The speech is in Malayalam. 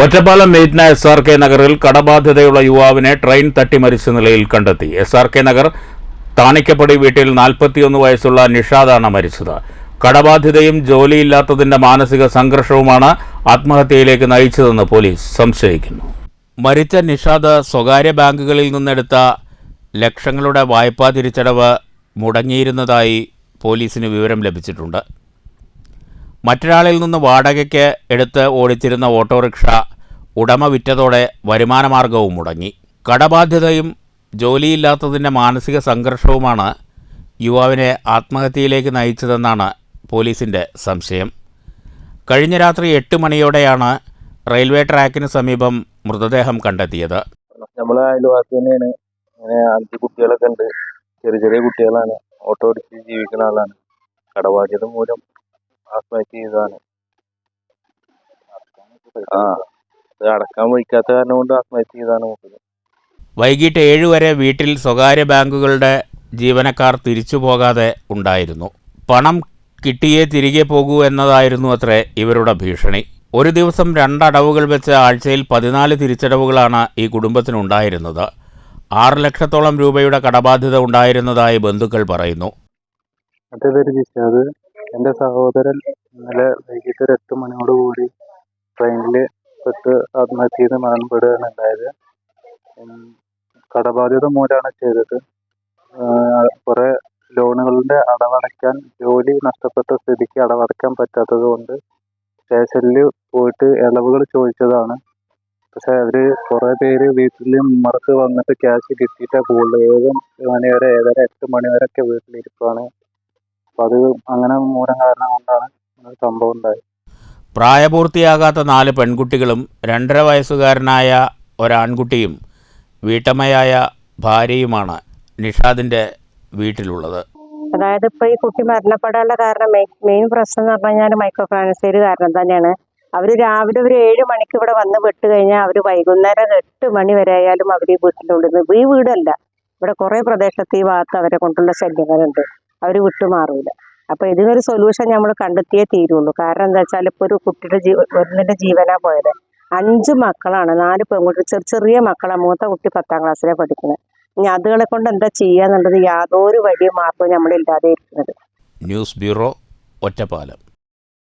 ഒറ്റപ്പാലം മെയ്റ്റ്ന എസ് ആർ കെ നഗറിൽ കടബാധ്യതയുള്ള യുവാവിനെ ട്രെയിൻ തട്ടി മരിച്ച നിലയിൽ കണ്ടെത്തി. S R K Nagar Thanikkapadi വീട്ടിൽ നാൽപ്പത്തിയൊന്ന് വയസ്സുള്ള നിഷാദാണ് മരിച്ചത്. കടബാധ്യതയും ജോലിയില്ലാത്തതിന്റെ മാനസിക സംഘർഷവുമാണ് ആത്മഹത്യയിലേക്ക് നയിച്ചതെന്ന് പോലീസ് സംശയിക്കുന്നു. മരിച്ച നിഷാദ് സ്വകാര്യ ബാങ്കുകളിൽ നിന്നെടുത്ത ലക്ഷങ്ങളുടെ വായ്പാ തിരിച്ചടവ് മുടങ്ങിയിരുന്നതായി പോലീസിന് വിവരം ലഭിച്ചിട്ടുണ്ട്. മറ്റൊരാളിൽ നിന്ന് വാടകയ്ക്ക് എടുത്ത് ഓടിച്ചിരുന്ന ഓട്ടോറിക്ഷ ഉടമ വിറ്റതോടെ വരുമാനമാർഗവും മുടങ്ങി. കടബാധ്യതയും ജോലിയില്ലാത്തതിന്റെ മാനസിക സംഘർഷവുമാണ് യുവാവിനെ ആത്മഹത്യയിലേക്ക് നയിച്ചതെന്നാണ് പോലീസിന്റെ സംശയം. കഴിഞ്ഞ രാത്രി എട്ട് മണിയോടെയാണ് റെയിൽവേ ട്രാക്കിന് സമീപം മൃതദേഹം കണ്ടെത്തിയത്. നമ്മളെ അയൽവാസി തന്നെയാണ്. അഞ്ച് കുട്ടികളൊക്കെ ഉണ്ട്. ചെറിയ ചെറിയ കുട്ടികളാണ്. ഓട്ടോ ഓടിച്ച് ജീവിക്കുന്ന ആളാണ്. കടബാധ്യത മൂലം ആത്മഹത്യ ചെയ്തതാണ് ആ. അത് അടക്കാൻ വഹിക്കാത്ത കാരണം കൊണ്ട് ആത്മഹത്യ ചെയ്തതാണ് മൂപ്പര് വൈകിട്ട് ഏഴ് വരെ വീട്ടിൽ സ്വകാര്യ ബാങ്കുകളുടെ ജീവനക്കാർ തിരിച്ചു പോകാതെ ഉണ്ടായിരുന്നു. പണം കിട്ടിയേ തിരികെ പോകൂ എന്നതായിരുന്നു അത്രേ ഇവരുടെ ഭീഷണി. ഒരു ദിവസം രണ്ടടവുകൾ വെച്ച ആഴ്ചയിൽ പതിനാല് തിരിച്ചടവുകളാണ് ഈ കുടുംബത്തിനുണ്ടായിരുന്നത് ആറ് ലക്ഷത്തോളം രൂപയുടെ കടബാധ്യത ഉണ്ടായിരുന്നതായി ബന്ധുക്കൾ പറയുന്നു. എന്റെ സഹോദരൻ ഇന്നലെ വൈകിട്ട് ഒരു എട്ട് മണിയോട് കൂടി ട്രെയിനിൽ പെട്ട് ആത്മഹത്യ ചെയ്ത് മരണപ്പെടുകയാണ് ഉണ്ടായത്. കടബാധ്യത മൂലമാണ് ചെയ്തത്. കുറേ ലോണുകളുടെ അടവടയ്ക്കാൻ ജോലി നഷ്ടപ്പെട്ട സ്ഥിതിക്ക് അടവടയ്ക്കാൻ പറ്റാത്തത് കൊണ്ട് സ്റ്റേഷനിൽ പോയിട്ട് ഇളവുകൾ ചോദിച്ചതാണ്. പക്ഷെ അവർ കുറേ പേര് വീട്ടിൽ ഉമ്മർക്ക് വന്നിട്ട് ക്യാഷ് കിട്ടിയിട്ടേ പോകുള്ളൂ ഏഴ് മണി വരെ ഏഴര എട്ട് ഒക്കെ വീട്ടിലിരിപ്പാണ്. അത് അങ്ങനെ മൂലം കാരണം കൊണ്ടാണ് ഒരു സംഭവം ഉണ്ടായത്. പ്രായപൂർത്തിയാകാത്ത നാല് പെൺകുട്ടികളും രണ്ടര വയസ്സുകാരനായ ഒരാൺകുട്ടിയും വീട്ടമ്മയായ ഭാര്യയുമാണ് നിഷാദിന്റെ വീട്ടിലുള്ളത്. അതായത് ഇപ്പൊ ഈ കുട്ടി മരണപ്പെടാനുള്ള കാരണം മെയിൻ പ്രശ്നം എന്ന് പറഞ്ഞു കഴിഞ്ഞാൽ മൈക്രോ ഫൈനാൻസിയർ കാരണം തന്നെയാണ്. അവർ രാവിലെ ഒരു ഏഴ് മണിക്ക് ഇവിടെ വന്ന് വിട്ട് കഴിഞ്ഞാൽ അവർ വൈകുന്നേരം എട്ട് മണി വരെ ആയാലും അവർ ഈ വീട്ടിലുണ്ടെന്ന് ഈ വീടല്ല. ഇവിടെ കുറെ പ്രദേശത്ത് ഈ ഭാഗത്ത് അവരെ കൊണ്ടുള്ള ശല്യങ്ങളുണ്ട്. അവർ വിട്ടുമാറൂല. അപ്പൊ ഇതിനൊരു സൊല്യൂഷൻ നമ്മൾ കണ്ടെത്തിയേ തീരുള്ളൂ. കാരണം എന്താ വെച്ചാൽ ഇപ്പൊ ഒരു കുട്ടിയുടെ ജീവ ഒന്നിന്റെ ജീവനാ പോയത്. അഞ്ച് മക്കളാണ് നാല് പെൺകുട്ടി ചെറിയ ചെറിയ മക്കളാണ് മൂത്ത കുട്ടി പത്താം ക്ലാസ്സിലെ പഠിക്കുന്നത് ഇനി അതുകളെ കൊണ്ട് എന്താ ചെയ്യാന്നുള്ളത് യാതൊരു വലിയ മാർഗവും നമ്മളില്ലാതെ ഇരിക്കുന്നത്. News bureau Ottapalam.